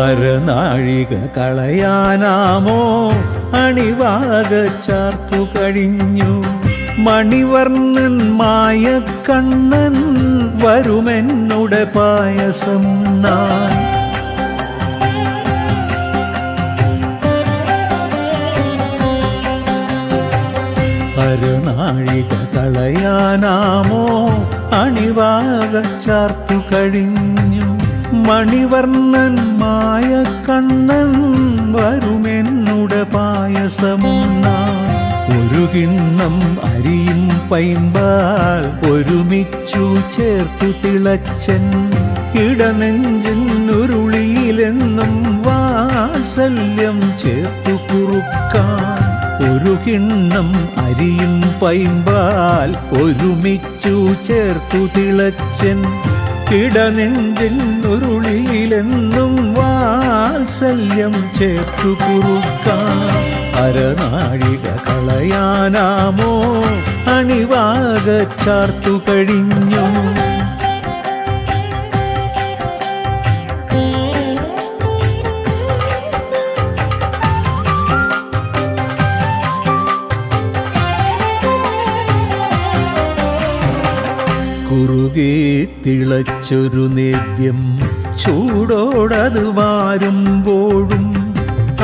അരനാഴിക കളയാനാമോ? അണിവാക ചാർത്തു കഴിഞ്ഞു. മണിവർണൻ മായ കണ്ണൻ വരുമെന്നുടെ പായസം നാൻ. അരനാഴിക കളയാനാമോ? അണിവാക ചാർത്തു കഴിഞ്ഞു. മണിവർണൻ മായ കണ്ണൻ വരുമെന്നുടെ പായസമുണ്ണാൻ ഒരു കിണ്ണം അരിയും പൈമ്പാൽ ഒരുമിച്ചു ചേർത്തു തിളച്ചൻ. ഇടനെഞ്ചിൻ ഉരുളിയിലെന്നും വാത്സല്യം ചേർത്തു കുറുക്കാൻ ഒരു കിണ്ണം അരിയും പൈമ്പാൽ ഒരുമിച്ചു ചേർത്തു തിളച്ചൻ. ഇടനെഞ്ചിൻ ഉരുളിയിലെന്നും വാത്സല്യം ചേർത്തു കുറുക്കാൻ. അരനാഴിക കളയാനാമോ? അണിവാക ചാർത്തു കഴിഞ്ഞു. തിളച്ചൊരു നേദ്യം ചൂടോടത് വാരുമ്പോഴും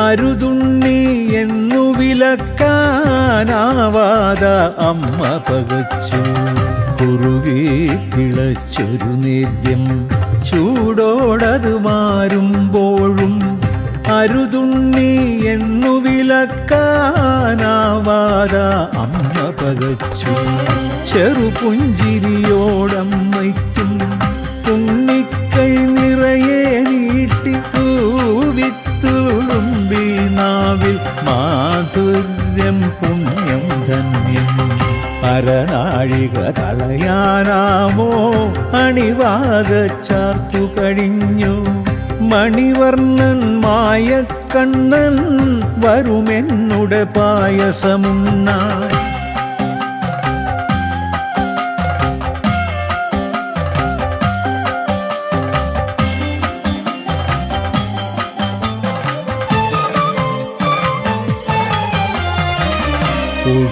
അരുതുണ്ണി എന്നു വിലക്കാനാവാത അമ്മ പകച്ചു. കുറുകെ തിളച്ചൊരു നേദ്യം ചൂടോടത് മാറുമ്പോഴും അരുതുണ്ണി എന്നു വിലക്കാനാവാത പകച്ചു ചെറുപുഞ്ചിരിയോടമ്മയ്ക്കും പുണ്ണിക്കൈ നിറയെ നീട്ടി തൂവിത്തുളുമ്പി നാവിൽ മാധുര്യം പുണ്യം ധന്യം. പരനാഴിക കളയാനാമോ അണിവാക ചാർത്തു കഴിഞ്ഞു മണിവർണൻ മായക്കണ്ണൻ വരുമെന്നുടെ പായസമുണ്ണാൻ.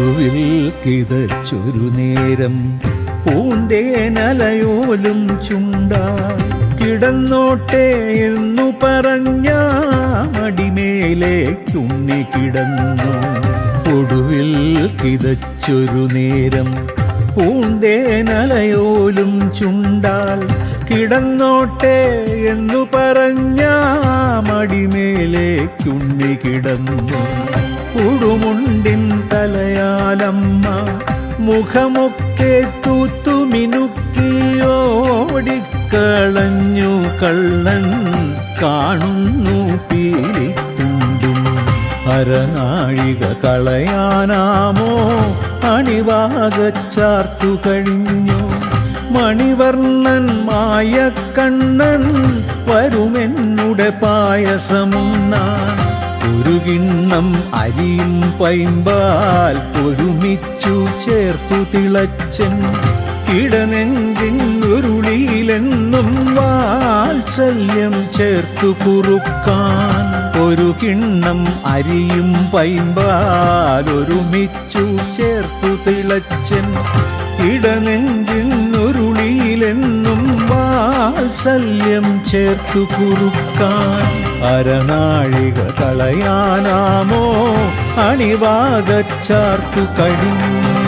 ഒടുവിൽ കിതച്ചൊരു നേരം പൂന്തേനലയോലും ചുണ്ട കിടന്നോട്ടെ എന്നു പറഞ്ഞ മടിമേലേക്കുണ്ണി കിടന്നു. ഒടുവിൽ കിതച്ചൊരു നേരം പൂന്തേനലയോലും ചുണ്ടാൽ കിടന്നോട്ടെ എന്നു പറഞ്ഞ മടിമേലേക്കുണ്ണി കിടന്നു. ഉടുമുണ്ടിൻ തലയാലമ്മ മുഖമൊക്കെ തൂത്തുമിനുക്കിയോടിക്കളഞ്ഞു കള്ളൻ കാണുന്നു പീലിത്തുണ്ടും. അരനാഴിക കളയാനാമോ അണിവാകച്ചാർത്തു കഴിഞ്ഞു. മണിവർണൻ മായക്കണ്ണൻ വരുമെന്നുടെ ഒരു കിണ്ണം അരിയും പൈമ്പാൽ ഒരുമിച്ചു ചേർത്തു തിളച്ചൻ. ഇടനെഞ്ചിൻ ഉരുളിയിലെന്നും വാത്സല്യം ചേർത്തു കുറുക്കാൻ. ഒരു കിണ്ണം അരിയും പൈമ്പാൽ ഒരുമിച്ചു ചേർത്തു തിളച്ചൻ. ഇടനെഞ്ചിൻ ഉരുളിയിലെന്നും വാത്സല്യം ചേർത്തു കുറുക്കാൻ. അരനാഴിക കളയാനാമോ അണിവാകച്ചാർത്തു കഴിഞ്ഞു.